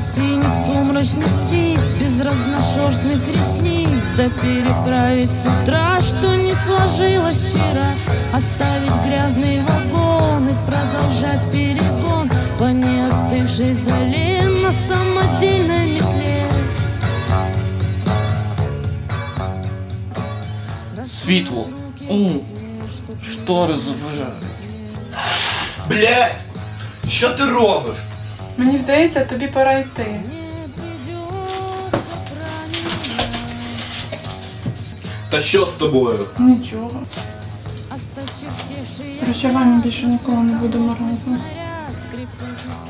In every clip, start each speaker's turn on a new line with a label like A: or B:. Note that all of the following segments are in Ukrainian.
A: Синих сумрачных птиц, без разношерстных ресниц Да переправить с утра, что не сложилось вчера Оставить грязные вагоны, продолжать перегон По неостывшей зале на самодельной метле
B: Світло. О, штори заважають. Блядь! Що ти робиш?
C: Мені здається, тобі пора йти.
B: Та що з тобою?
C: Нічого. Прощавай, ми більше ніколи не будемо разом.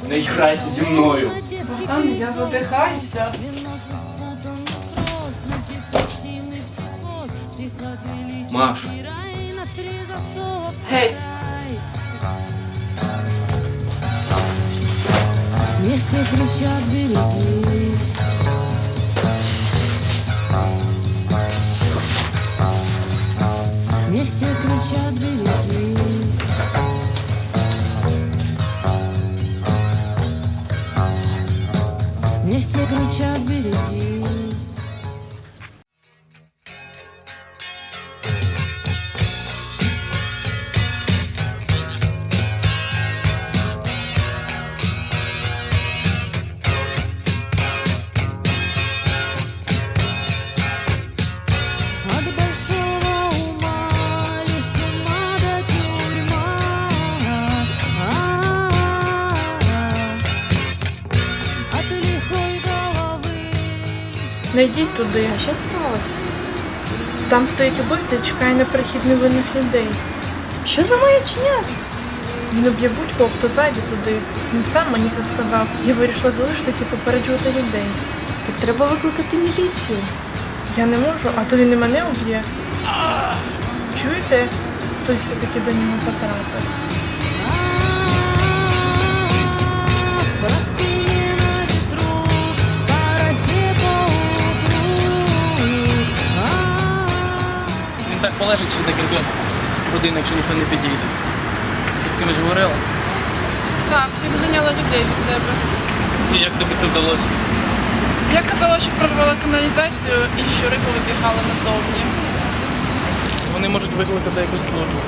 B: Не грайся зі мною.
C: Богдан, я задихаюся.
B: Маша.
C: Геть.
A: Мне все кричат, берегись. Мне все кричат, берегись. Мне все кричат, берегись
C: Не йдіть туди.
D: А що сталося?
C: Там стоїть убивця і чекає на прихід невинних людей.
D: Що за маячня?
C: Він уб'є будь-кого, хто зайде туди. Він сам мені це сказав. Я вирішила залишитися і попереджувати людей.
D: Так треба викликати міліцію.
C: Я не можу, а то він і мене уб'є. Чуєте? Хтось все-таки до нього потрапив.
E: Він так полежить ще декілька годин, якщо ніхто не підійде. Ти з кимось говорила?
F: Так, відганяла людей від тебе.
E: І як тобі це вдалося?
F: Я казала, що прорвала каналізацію і що риба вибігала назовні.
E: Вони можуть викликати якусь службу.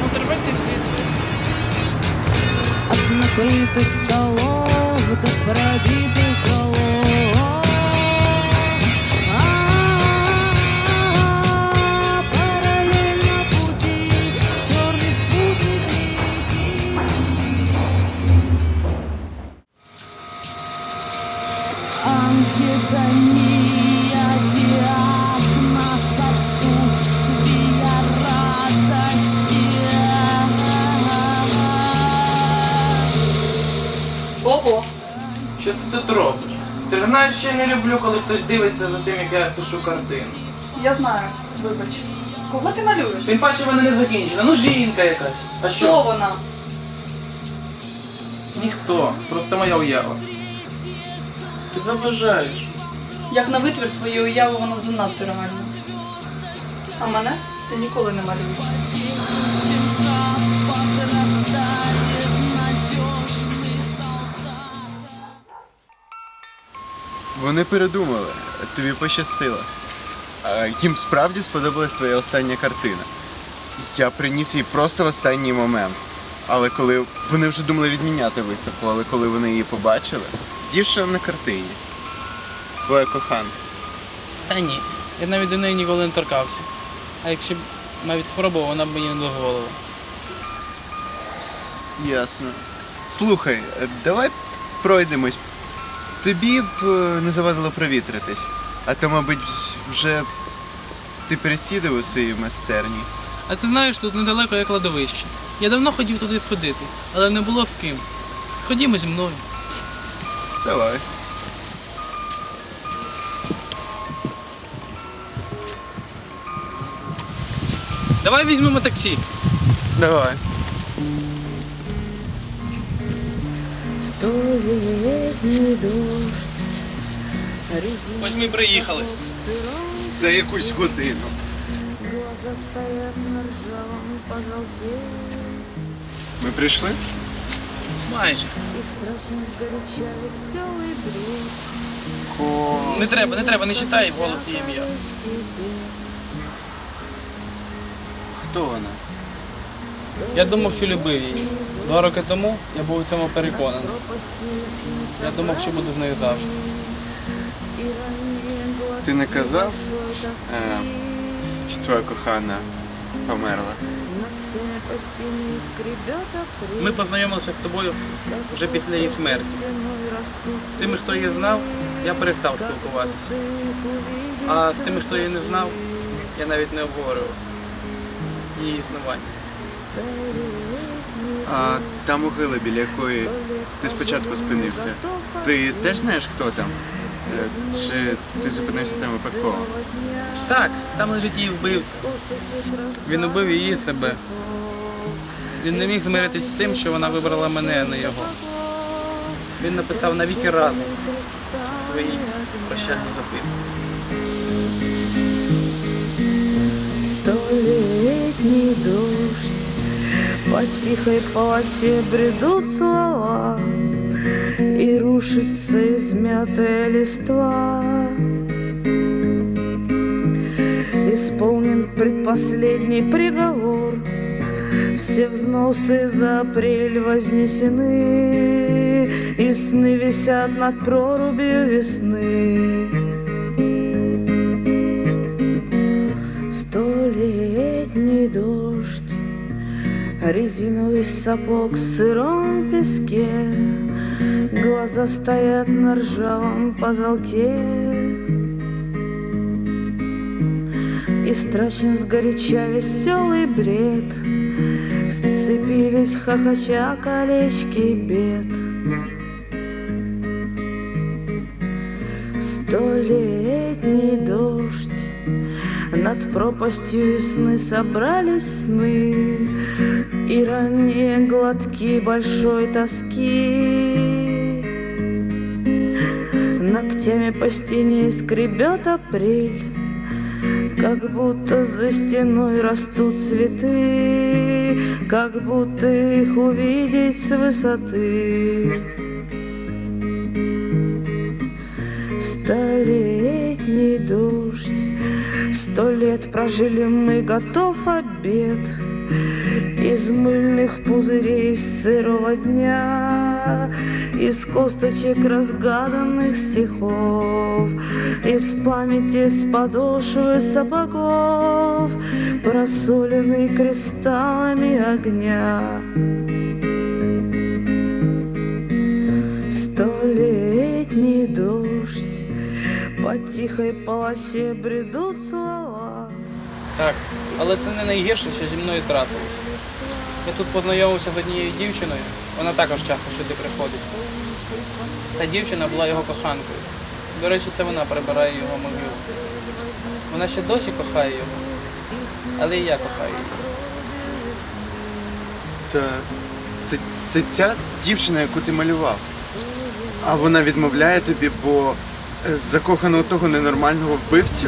F: Ну, треба йти звідси.
A: От накрытых столов до пробитых голов.
E: Ого! Що ти тут робиш? Ти ж знаєш, що я не люблю, коли хтось дивиться за тим, як я пишу картину.
G: Я знаю, вибач. Кого ти малюєш?
E: Тим паче вона не закінчена. Ну жінка якась. А
G: Хто вона?
E: Ніхто. Просто моя уява. Ти заважаєш.
G: Як на витвір твої уяви, вона занадто реальна. А мене ти ніколи не малюєш.
H: Вони передумали, тобі пощастило. Їм справді сподобалась твоя остання картина. Я приніс її просто в останній момент. Але коли вони вже думали відміняти виставку, але коли вони її побачили, дівчина на картині. Твоя коханка.
E: Та ні. Я навіть до неї ніколи не торкався. А якщо б навіть спробував, вона б мені не дозволила.
H: Ясно. Слухай, е, давай пройдемось. Тобі б е, не завадило провітритись. А то, мабуть, вже ти пересідав у своїй майстерні.
E: А ти знаєш, тут недалеко є кладовище. Я давно хотів туди сходити, але не було з ким. Ходімо зі мною.
H: Давай.
E: Давай візьмемо таксі.
H: Давай.
A: Дождь. резина
E: Ось ми приїхали.
H: За якусь годину.
A: Глаза на.
H: Ми прийшли?
E: Майже.
A: И страшно сгоряча веселый бред.
E: Не треба, не треба, не читай вголос її ім'я.
H: Хто вона?
E: Я думав, що любив її. Два роки тому я був у цьому переконаний. Я думав, що буду з нею завжди.
H: Ти не казав, е, що твоя кохана померла?
E: Ми познайомилися з тобою вже після її смерті. З тими, хто її знав, я перестав спілкуватися. А з тими, хто її не знав, я навіть не обговорював її існування.
H: А та могила, біля якої ти спочатку спинився. Ти теж знаєш, хто там? Е, Чи ти зупинився там випадково?
E: Так, там лежить її вбивця. Він убив її себе. Він не міг змиритись з тим, що вона вибрала мене, а не його. Він написав навіки разом свої прощальні записки.
A: Столетний дождь. По тихой полосе бредут слова И рушится измятая листва. Исполнен предпоследний приговор. Все взносы за апрель вознесены. И сны висят над прорубью весны резиновый сапог в сыром песке, Глаза стоят на ржавом потолке. И страшен сгоряча веселый бред, Сцепились хохоча колечки бед. Столетний дождь над пропастью весны собрались сны И ранние глотки большой тоски. Ногтями по стене скребет апрель Как будто за стеной растут цветы Как будто их увидеть с высоты. Столетний дождь Сто лет прожили мы, готов обед Из мыльных пузырей сырого дня Из косточек разгаданных стихов Из памяти с подошвы сапогов Просоленный кристаллами огня. Столетний дождь По тихой полосе бредут слова.
E: Так, але це не найгірше, що зі мною трапилось. Я тут познайомився з однією дівчиною, вона також часто сюди приходить. Та дівчина була його коханкою. До речі, це вона прибирає його могилу. Вона ще досі кохає його, але і я кохаю її.
H: Та це, це ця дівчина, яку ти малював. А вона відмовляє тобі, бо е, закохана у того ненормального вбивцю?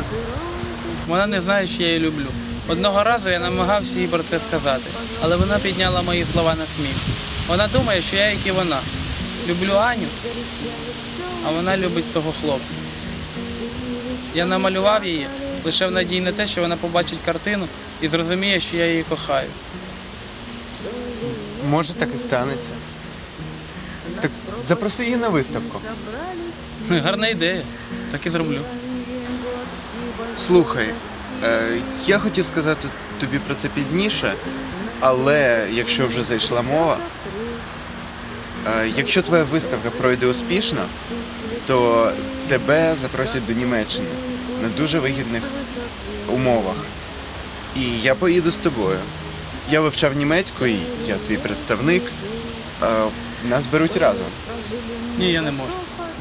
E: Вона не знає, що я її люблю. Одного разу я намагався їй про це сказати, але вона підняла мої слова на сміх. Вона думає, що я, як і вона, люблю Аню, а вона любить того хлопця. Я намалював її лише в надії на те, що вона побачить картину і зрозуміє, що я її кохаю.
H: Може, так і станеться. Так запроси її на виставку.
E: Гарна ідея. Так і зроблю.
H: Слухай, я хотів сказати тобі про це пізніше, але якщо вже зайшла мова, е, якщо твоя виставка пройде успішно, то тебе запросять до Німеччини на дуже вигідних умовах. І я поїду з тобою. Я вивчав німецьку, і я твій представник. Е, Нас беруть разом.
E: Ні, я не можу.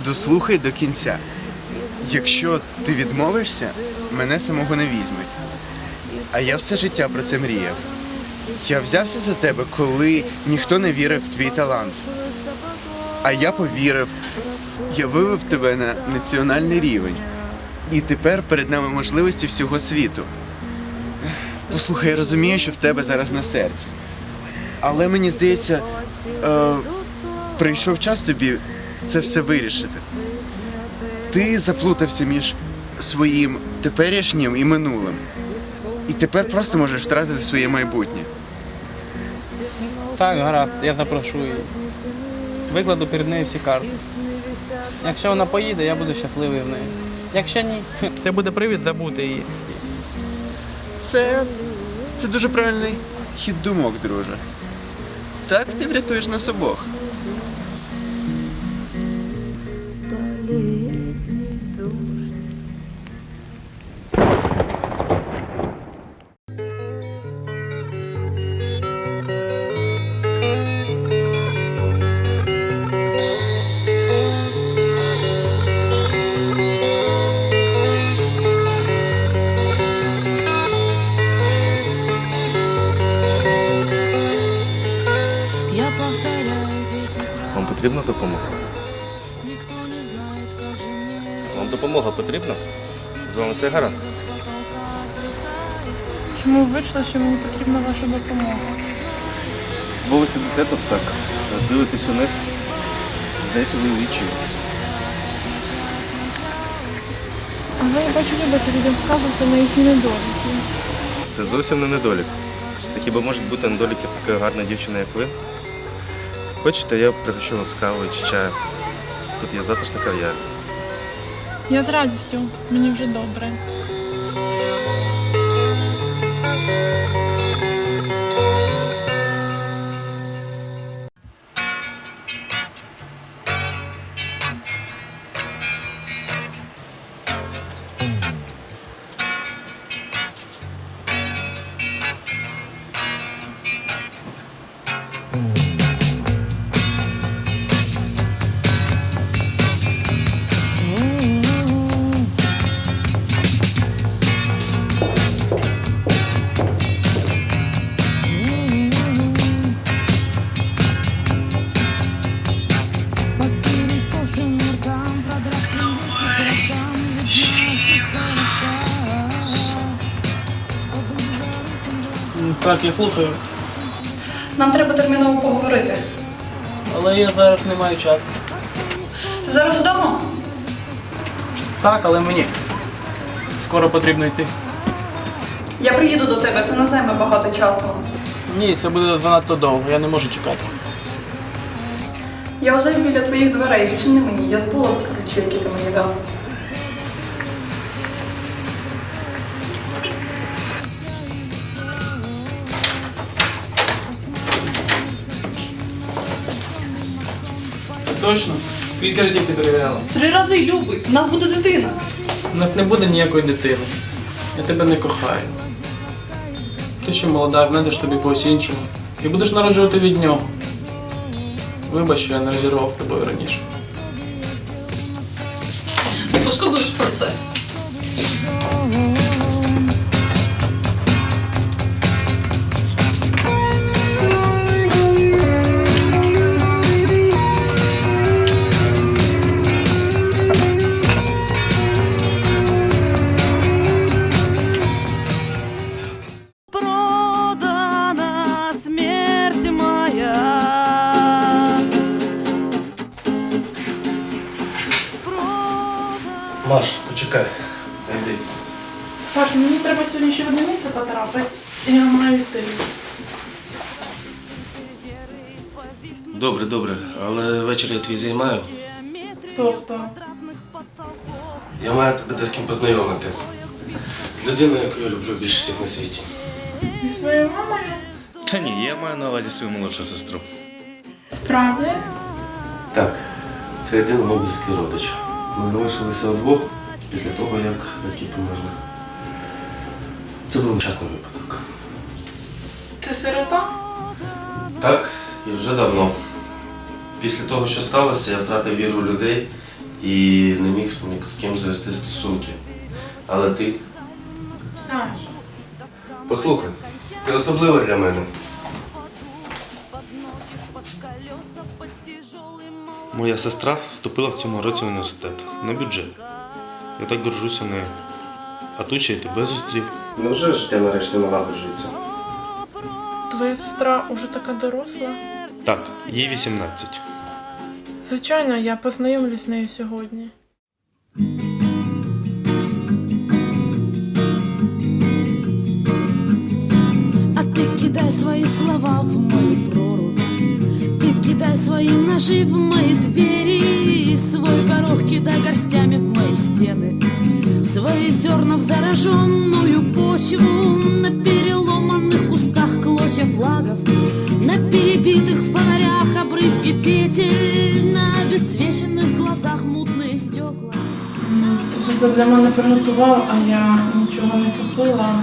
H: Дослухай до кінця. Якщо ти відмовишся, мене самого не візьмуть. А я все життя про це мріяв. Я взявся за тебе, коли ніхто не вірив в твій талант. А я повірив. Я вивів тебе на національний рівень. І тепер перед нами можливості всього світу. Послухай, я розумію, що в тебе зараз на серці. Але мені здається, е, прийшов час тобі це все вирішити. Ти заплутався між своїм теперішнім і минулим. І тепер просто можеш втратити своє майбутнє.
E: Так, гаразд, я запрошу її. Викладу перед нею всі карти. Якщо вона поїде, я буду щасливий в неї. Якщо ні, це буде привід забути її.
H: Це. це дуже правильний хід думок, друже. Так ти врятуєш нас обох.
I: Все гаразд?
A: Чому вийшло, що мені потрібна ваша допомога?
I: Бо ви сидите тут так, дивитесь униз. Здається, ви відчує.
A: А ви, я бачу, любите людям вказувати на їхні недоліки.
I: Це зовсім не недолік. Та хіба можуть бути недоліки такої гарної дівчини, як ви? Хочете, я пригощу вас кавою чи чаю. Тут є затишна кав'ярня.
A: Я з радістю, мені вже добре.
E: Я слухаю.
G: Нам треба терміново поговорити.
E: Але я зараз не маю часу.
G: Ти зараз вдома?
E: Так, але мені. Скоро потрібно йти.
G: Я приїду до тебе, це не займе багато часу.
E: Ні, це буде занадто довго, я не можу чекати.
G: Я вже біля твоїх дверей, відчини мені, я забула ті ключі, які ти мені дав.
E: Точно? Скільки разів ти перевіряла?
G: Три рази любий, у нас буде дитина.
E: У нас не буде ніякої дитини. Я тебе не кохаю. Ти ще молода, знайдеш тобі когось іншого. І будеш народжувати від нього. Вибач, що я не розірвав тобою раніше.
G: Ти пошкодуєш про це.
I: Ввечері я твій займаю.
A: Тобто,
I: Я маю тебе де з ким познайомити. З людиною, яку я люблю більше всіх на світі.
A: зі своєю мамою?
I: Та ні, я маю на увазі свою молодшу сестру.
A: Справді?
I: Так, це єдиний мій близький родич. Ми залишилися удвох після того, як батьки померли. Це був нещасний випадок.
A: Це сирота?
I: Так, і вже давно. Після того, що сталося, я втратив віру в людей і не міг з ні з ким завести стосунки. Але ти.
A: Саш.
I: Послухай, ти особлива для мене. Моя сестра вступила в цьому році в університет на бюджет. Я так горжуся нею. А тут ще й тебе зустрів. Невже життя нарешті налагоджується?
C: Твоя сестра уже така доросла.
I: Так, їй 18.
C: Звичайно, я познайомлюсь з нею сьогодні.
A: А ты кидай свои слова в мою прорубь. Ты кидай свои ножи в мои двери Свой горох кидай горстями в мои стены Свои зерна в зараженную почву. На переломанных кустах клочья флагов На перебитых фонарях обрывки петель На обесцвеченных глазах мутные стекла
C: Ти для мене приготував, а я нічого не купила.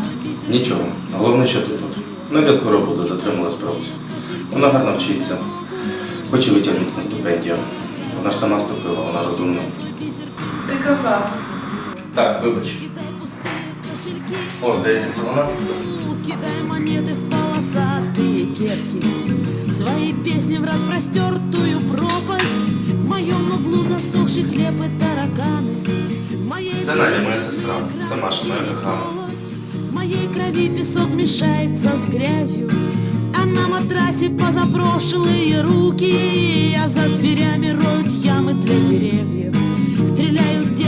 J: Нічого. Головне, що ти тут. Надя скоро буде затримала справці. Вона гарно вчиться. Хоче витягнути на стипендію. Вона ж сама ступила, вона розумна.
C: Ти казав.
J: Так, вибач. О, здається, це вона.
A: Кидай монеты в полосатые Кепки. Свои песни в распростертую пропасть. В моем углу засохший хлеб и тараканы. В моей
J: Надя,
A: жизни
J: моя сестра. Це Маша, моя кохана.
A: В моей крови песок мешается с грязью. А на матрасе позапрошлые руки. А за дверями роют ямы для деревьев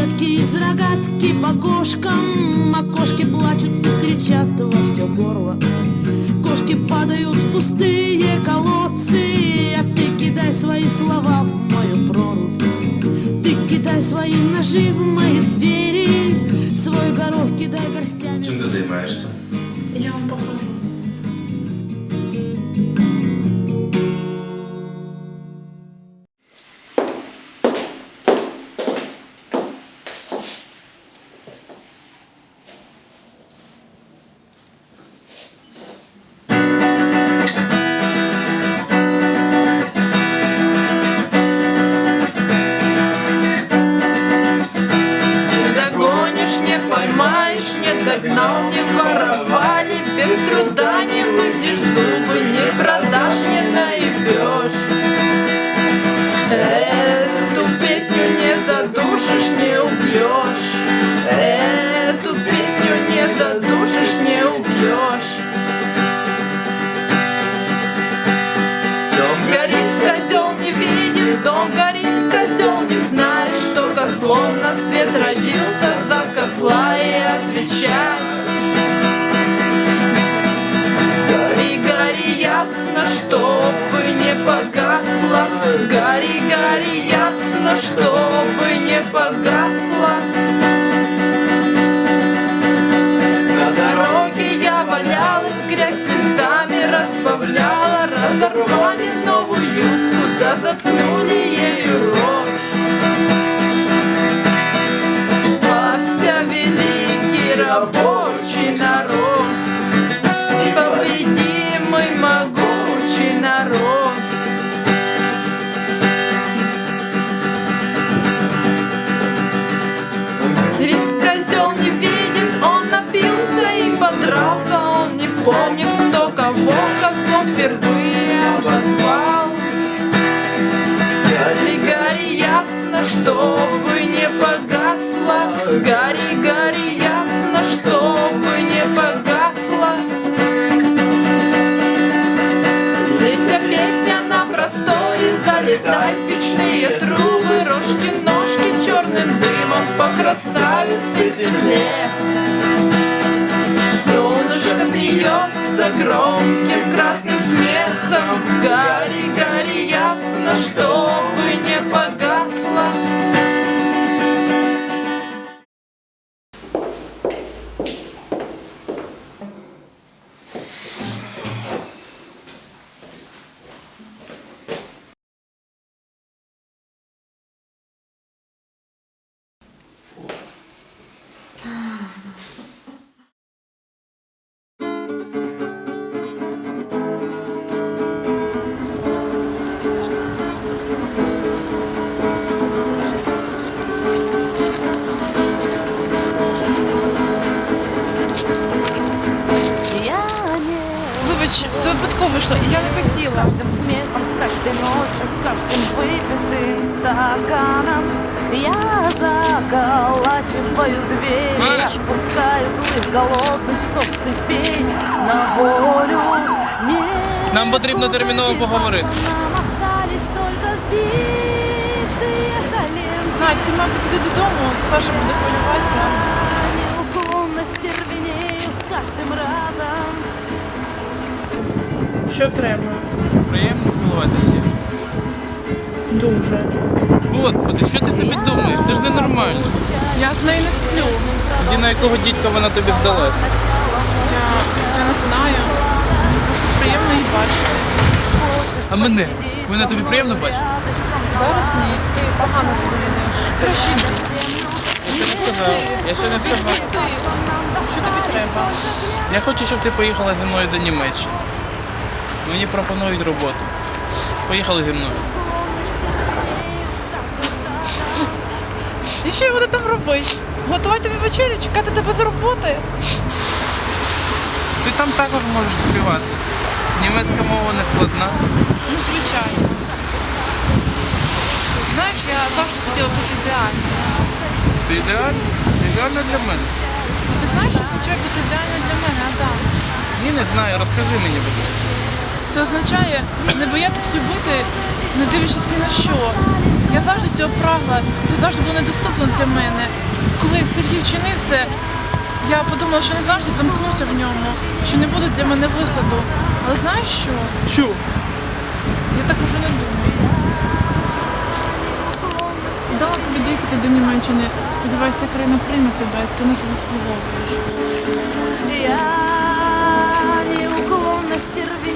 A: Детки из рогатки по кошкам. А кошки плачут и кричат во все горло. Кошки падают в пустые колодцы. А ты кидай свои слова в мою прорубь. Ты кидай свои ножи в мои двери. Свой горох кидай горстями.
J: Чим ти займаєшся?
C: Я вам покажу.
F: Свет родился за козла и отвечай. Гори, гори, ясно, чтобы не погасла, гори, гори, ясно, чтобы не погасла. На дороге я валялась, грязь лесами разбавляла, разорвали новую юбку, да заткнули ею помнит, кто кого козлом впервые обозвал. Гори, гори, ясно, чтобы не погасла, гори, гори, ясно, чтобы не погасла. Лейся песня на просторе, залетай в печные трубы, рожки-ножки черным дымом по красавице земле. Солнышко смеется громким красным смехом, гори, гори, ясно, чтобы не
E: терміново поговорити.
C: Надь, ти, мабуть, іди додому, Саша буде хвилюватися. Що треба?
E: Приємно цілуватися.
C: Дуже.
E: Господи, що ти собі думаєш? Це ж ненормально.
C: Я з нею не сплю.
E: Тоді на якого дідька вона тобі здалася?
C: Я, я не знаю. Просто приємно її бачити.
E: А мене? Вона тобі приємно бачить?
C: Зараз ні, ти погано.
E: Я ще не сказав. Я ще не сказав.
C: Що тобі треба?
E: Я хочу, щоб ти поїхала зі мною до Німеччини. Мені пропонують роботу. Поїхали зі мною.
C: І що я буду там робити? Готувати тобі вечерю, чекати тебе з роботи?
E: Ти там також можеш співати. Німецька мова не складна.
C: Ну, звичайно. Знаєш, я завжди хотіла бути ідеальною.
E: Ти ідеальна? Ти ідеальна для мене.
C: А ти знаєш, що означає бути ідеальною для мене, Адам?
E: Ні, не знаю, розкажи мені, будь ласка.
C: Це означає не боятись любити, не дивлячись ні на що. Я завжди цього прагла, це завжди було недоступно для мене. Коли Сергій вчинив це, я подумала, що не завжди замкнуся в ньому, що не буде для мене виходу. Але знаєш що?
E: Що?
C: Я так уже не думаю. Дала тобі доїхати до Німеччини. Сподіваюся, країна прийме тебе, ти не заслуговуєш.
A: Я неуклонно стервенею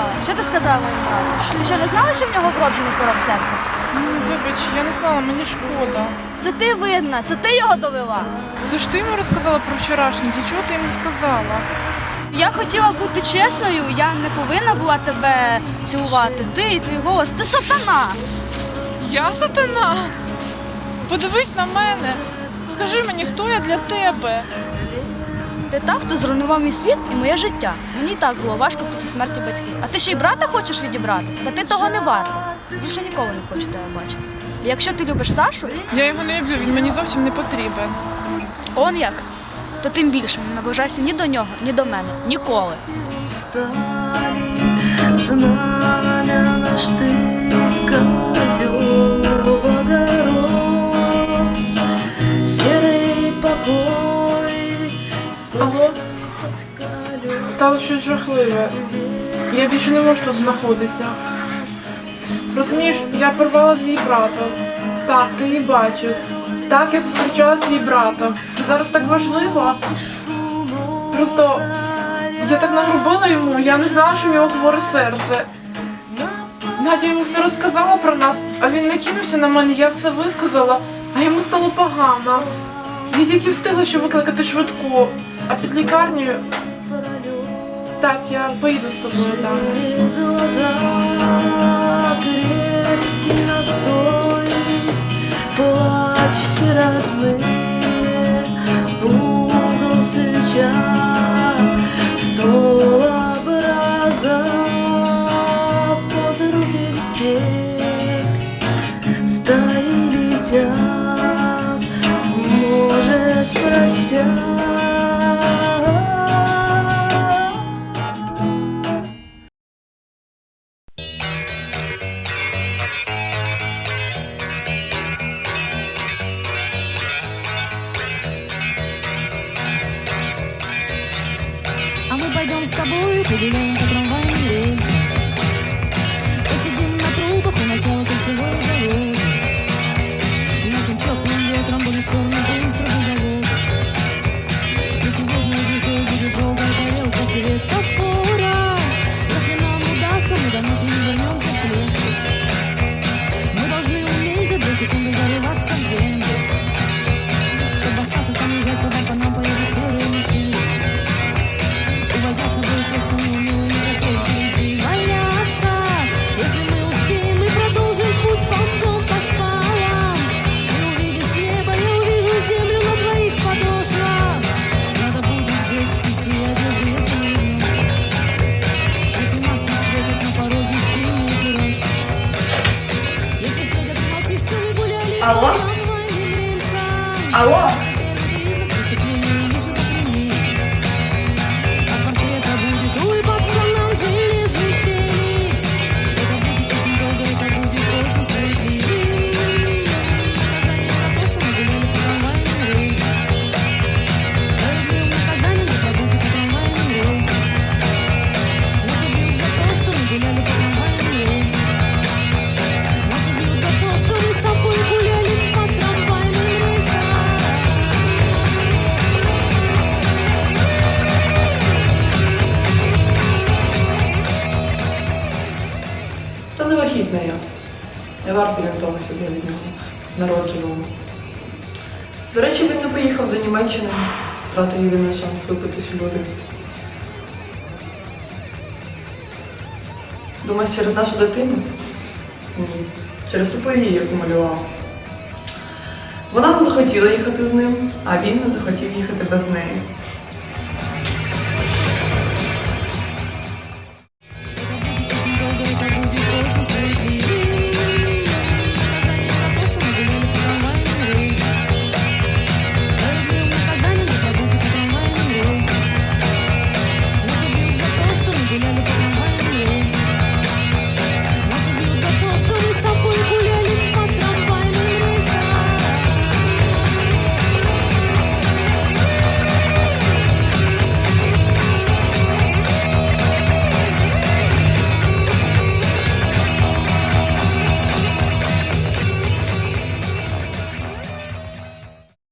D: сказала? Що ти сказала моєму брату? Ти що не знала, що в нього вроджений порок серця?
C: Ні, вибач, я не знала, мені шкода.
D: Це ти винна, це ти його довела.
C: За що ти йому розказала про вчорашнє? Для чого ти йому сказала?
D: Я хотіла бути чесною, я не повинна була тебе цілувати. Ти і твій голос, ти сатана.
C: Я сатана? Подивись на мене. Скажи мені, хто я для тебе?
D: Ти та, хто зруйнував мій світ і моє життя. Мені і так було важко після смерті батьків. А ти ще й брата хочеш відібрати? Та ти того не варта. Більше ніколи не хочу тебе бачити. І якщо ти любиш Сашу,
C: Я його не люблю, він мені зовсім не потрібен.
D: он як, то тим більше не наближайся ні до нього, ні до мене. Ніколи.
A: Знамя наш ты, козел
C: Стало щось жахливе. Я більше не можу тут знаходитися. Розумієш, я порвала з її братом. Так, ти її бачив. Так, я зустрічалася з її братом. Це зараз так важливо. Просто я так нагрубила йому, я не знала, що в нього хворе серце. Надя йому все розказала про нас, а він накинувся на мене, я все висказала, а йому стало погано. Я тільки встигла, щоб викликати швидку, а під лікарнею. Так, я поїду з тобою, Дана.
K: Втратив єдиний шанс випитись в люди. Думаєш, через нашу дитину? Ні. Через ту повію, яку малював. Вона не захотіла їхати з ним, а він не захотів їхати без неї.